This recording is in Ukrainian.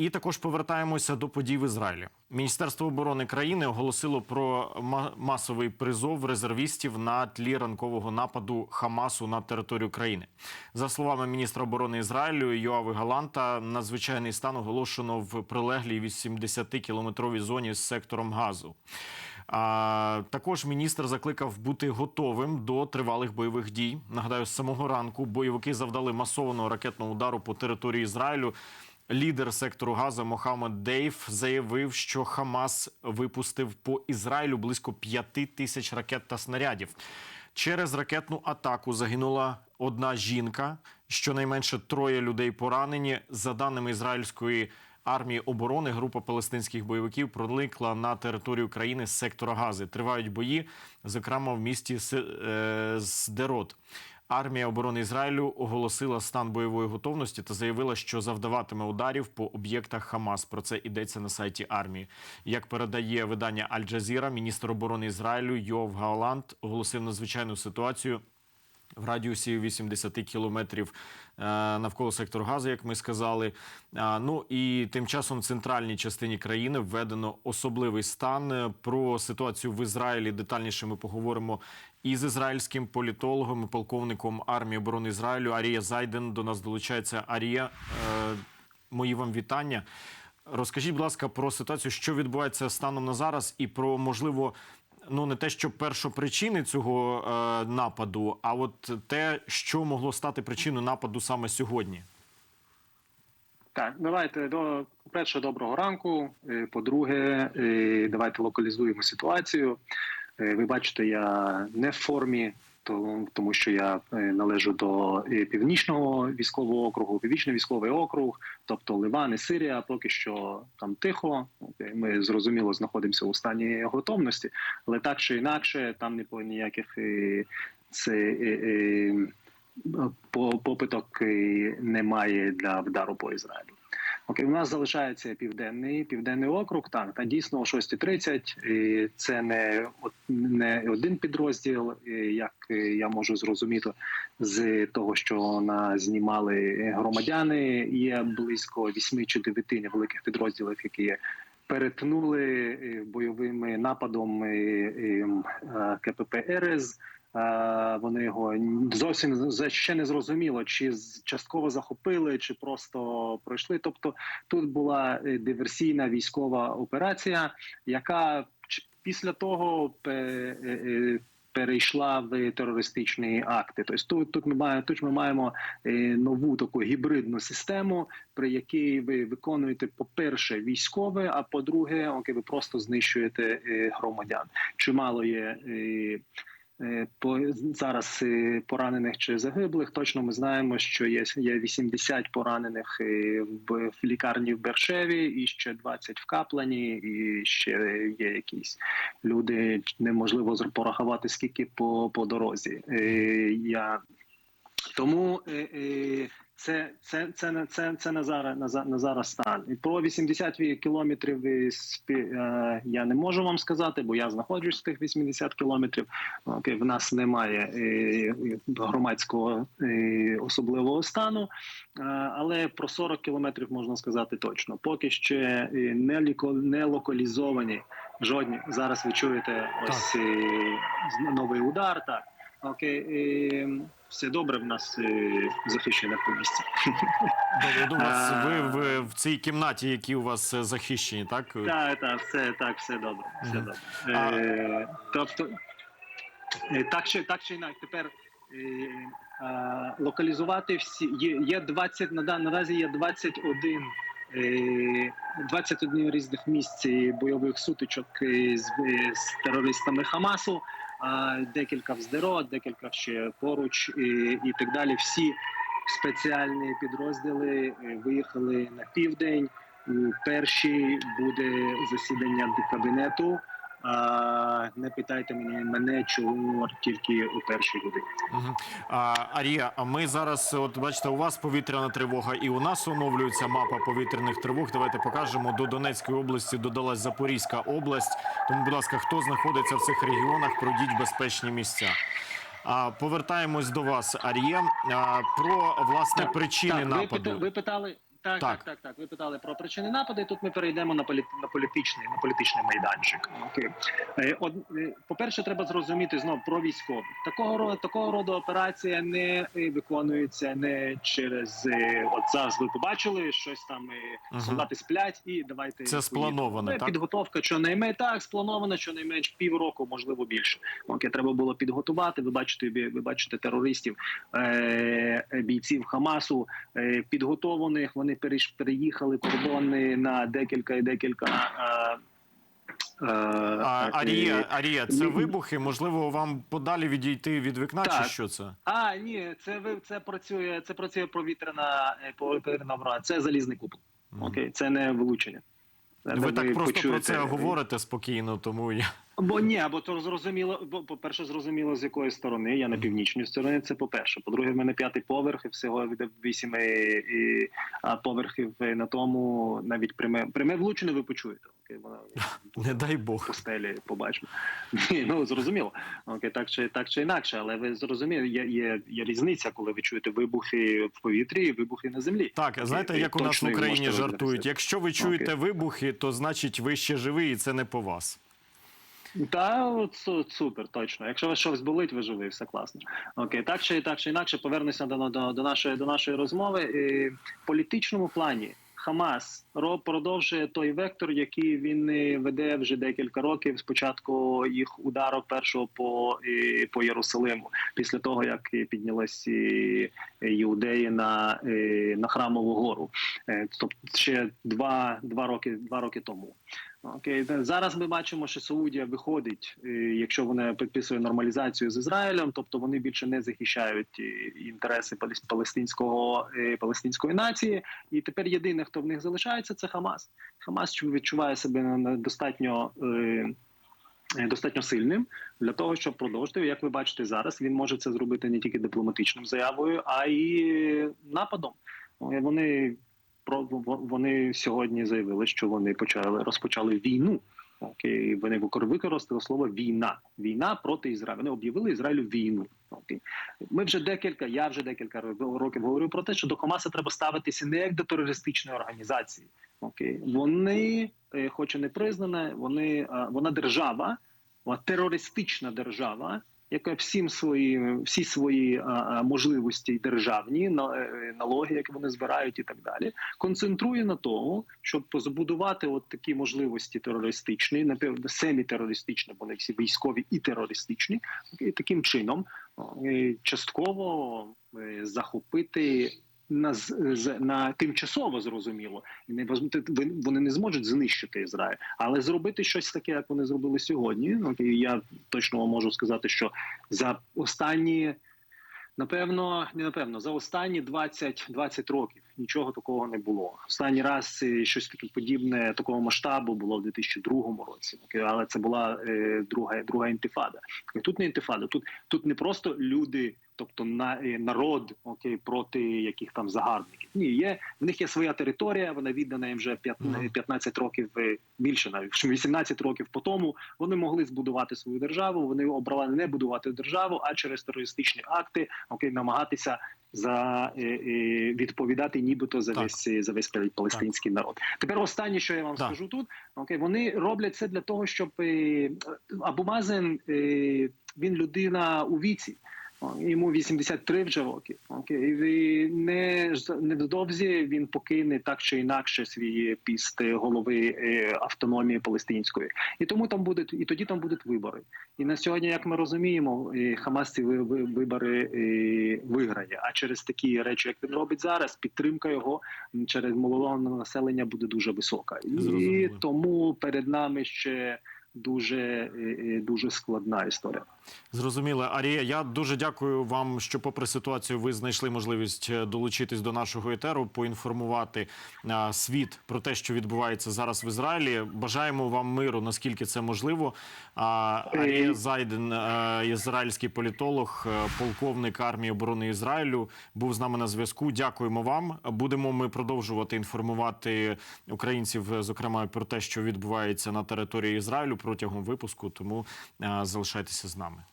І також повертаємося до подій в Ізраїлі. Міністерство оборони країни оголосило про масовий призов резервістів на тлі ранкового нападу Хамасу на територію країни. За словами міністра оборони Ізраїлю Йоави Галанта, надзвичайний стан оголошено в прилеглій 80-кілометровій зоні з сектором газу. А також міністр закликав бути готовим до тривалих бойових дій. Нагадаю, з самого ранку бойовики завдали масованого ракетного удару по території Ізраїлю. Лідер сектору Газа Мохаммед Дейв заявив, що Хамас випустив по Ізраїлю близько п'яти тисяч ракет та снарядів. Через ракетну атаку загинула одна жінка. Щонайменше троє людей поранені. За даними ізраїльської армії оборони, група палестинських бойовиків проникла на територію країни з сектора Гази. Тривають бої, зокрема в місті е, Сдерот. Армія оборони Ізраїлю оголосила стан бойової готовності та заявила, що завдаватиме ударів по об'єктах Хамас. Про це йдеться на сайті армії. Як передає видання Аль-Джазіра, міністр оборони Ізраїлю Йов Галант оголосив надзвичайну ситуацію в радіусі 80 кілометрів е, навколо сектору Газу, як ми сказали. Ну і тим часом в центральній частині країни введено особливий стан. Е, Про ситуацію в Ізраїлі детальніше ми поговоримо із ізраїльським політологом полковником армії оборони Ізраїлю Арія Зайден. До нас долучається Арія. Е, Мої вам вітання. Розкажіть, будь ласка, про ситуацію, що відбувається станом на зараз, і про можливо, ну не те, що першопричини цього е, нападу, а от те, що могло стати причиною нападу саме сьогодні. Так, давайте до перше, доброго ранку. Е, По-друге, е, давайте локалізуємо ситуацію. Е, Ви бачите, я не в формі, тому що я е, належу до е, північного військового округу, північний військовий округ, тобто Ливан і Сирія. Поки що там тихо. Е, Ми зрозуміло знаходимося у стані готовності, але так чи інакше, там не по ніяких е, це. е, е, по попиток е, немає для вдару по Ізраїлю. У нас залишається південний південний округ. Так, та дійсно о 6.30. і Це не не один підрозділ, як я можу зрозуміти з того, що на знімали громадяни. Є близько 8 чи 9 невеликих підрозділів, які перетнули е, бойовим нападом е, е, е, КПП Ерез. Е, Вони його зовсім ще не зрозуміло, чи частково захопили, чи просто пройшли. Тобто тут була е, диверсійна військова операція, яка після того е, перейшла в терористичні акти. Тобто тут, тут ми маємо тут ми маємо нову таку гібридну систему, при якій ви виконуєте, по-перше, військове, а по-друге, окей, ви просто знищуєте громадян. Чимало є. Зараз е, поранених чи загиблих. Точно ми знаємо, що є, є 80 поранених е, в, лікарні в Бершеві, і ще 20 в Каплані, і ще є якісь люди. Неможливо порахувати скільки по, по дорозі. Е, Я тому е, е, це, це, це, на- це, це на зараз на, на зараз стан. І про 80 кілометрів е, я не можу вам сказати, бо я знаходжусь в тих 80 кілометрів. Окей, в нас немає громадського особливого стану, але про 40 кілометрів можна сказати точно. Поки ще не, ліко, не локалізовані жодні. Зараз ви чуєте ось з- новий удар. Так окей, все добре. В нас е, захищене по місці. Добре, до вас А. ви в, цій кімнаті, які у вас е, захищені, так? Так, так, все так, все добре. Все добре. А- Е, тобто, так чи так чи інакше, тепер е, е, локалізувати всі є, є 20, на наразі є 21 е, 21 різних місць бойових сутичок з, з терористами Хамасу, декілька в декілька ще поруч і, і так далі. Всі спеціальні підрозділи е, виїхали на південь. У першій буде засідання кабінету. Не питайте мене, мене, чому тільки у першій годині. А, Арія, а ми зараз, от бачите, у вас повітряна тривога, і у нас оновлюється мапа повітряних тривог. Давайте покажемо. До Донецької області додалась Запорізька область. Тому, будь ласка, хто знаходиться в цих регіонах, пройдіть безпечні місця. А повертаємось до вас, Арія. А, про власне причини так, нападу. ви питали Так, Так. так, так. Ви питали про причини нападу. і Тут ми перейдемо на політ на політичний на політичний майданчик. Окей, Е, од, е, по-перше, треба зрозуміти знов про військових. Такого такого роду операція не е, виконується не через от зараз. Ви побачили щось там. е, Солдати сплять, і давайте Це Е, так? Підготовка щонайменш так спланована, щонайменш півроку, можливо більше. Окей, треба було підготувати. Ви бачите, ви бачите терористів, е, бійців Хамасу е, підготованих. Вони перейш- переїхали кордони на декілька і декілька. Е, е, А, Арія, Арія, це вибухи. Можливо, вам подалі відійти від вікна, Так. чи що це? А, ні, це це працює. Це працює повітряна е, повітряна оборона. Це залізний купол. Окей, це не вилучення. Ви так просто про це говорите спокійно, тому я Бо ні, або то зрозуміло, бо по-перше, зрозуміло, з якої сторони. Я на північній стороні. Це по-перше. По-друге, в мене п'ятий поверх і всього від вісім і, а, поверхів на тому навіть пряме пряме влучення ви почуєте. Окей, вона не дай Бог. по стелі побачимо. Ні, ну зрозуміло. Окей, так чи так чи інакше, але ви зрозуміли, є, є, є різниця, коли ви чуєте вибухи в повітрі і вибухи на землі. Так, знаєте, і як у нас в Україні жартують. Якщо ви чуєте вибухи, то значить ви ще живий, і це не по вас. Та от супер, точно. Якщо вас щось болить, ви живий, все класно. Окей, так чи так чи інакше, повернуся до, до, до нашої до нашої розмови. І в політичному плані Хамас ро- продовжує той вектор, який він веде вже декілька років. Спочатку їх удару першого по, е, по Єрусалиму, після того як піднялися е, іудеї на, е, на храмову гору. Е, Тобто ще два, два роки два роки тому. Окей, зараз ми бачимо, що Саудія виходить, е, якщо вона підписує нормалізацію з Ізраїлем, тобто вони більше не захищають е, інтереси палес- палестинського е, палестинської нації. І тепер єдине, хто в них залишається, це Хамас. Хамас чу- відчуває себе достатньо. Достатньо сильним для того, щоб продовжити. Як ви бачите зараз, він може це зробити не тільки дипломатичним заявою, а й нападом. Вони про вони сьогодні заявили, що вони почали розпочали війну. Окей, вони використали слово війна. Війна проти Ізраїлю. Вони об'явили Ізраїлю війну. Окей. Ми вже декілька, я вже декілька років говорю про те, що до Хамаса треба ставитися не як до терористичної організації. Окей, вони, е, хоч і не признана, вони вона держава, терористична держава, яка всім свої всі свої можливості державні е, налоги, які вони збирають, і так далі, концентрує на тому, щоб збудувати от такі можливості терористичні, напевно, семітерористичні, бо вони всі військові і терористичні, і таким чином е, частково е, захопити. На на тимчасово зрозуміло, і не вони не зможуть знищити Ізраїль, але зробити щось таке, як вони зробили сьогодні. Ну, я точно вам можу сказати, що за останні, напевно, не напевно, за останні 20, 20 років нічого такого не було. Останній раз е, щось таке подібне такого масштабу було в 2002 році. Але це була е, друга, друга інтифада. Тут не інтифада, тут, тут не просто люди. Тобто на е, народ окей проти яких там загарбників. Ні, є в них є своя територія. Вона віддана їм вже п'ят- 15 років більше, навіть 18 років по тому. Вони могли збудувати свою державу. Вони обрали не будувати державу, а через терористичні акти окей, намагатися за е, е, відповідати, нібито за Так. весь е, за весь палестинський палестинський народ. Тепер останнє, що я вам Так. скажу тут, окей, вони роблять це для того, щоб е, Абу Мазен е, він людина у віці. Йому 83 вже роки. І не невдовзі він покине так чи інакше свій піст голови е, автономії палестинської, і тому там будуть, і тоді там будуть вибори. І на сьогодні, як ми розуміємо, Хамас ці ви- ви- вибори е, виграє. А через такі речі, як він робить зараз, підтримка його через молодого населення буде дуже висока. І тому перед нами ще дуже е, е, дуже складна історія. Зрозуміло, Арія. Я дуже дякую вам, що, попри ситуацію, ви знайшли можливість е, долучитись до нашого етеру, поінформувати світ про те, що відбувається зараз в Ізраїлі. Бажаємо вам миру, наскільки це можливо. Арія Зайден, ізраїльський політолог, полковник армії оборони Ізраїлю, був з нами на зв'язку. Дякуємо вам. Будемо ми продовжувати інформувати українців, зокрема про те, що відбувається на території Ізраїлю протягом випуску. Тому е, залишайтеся з нами.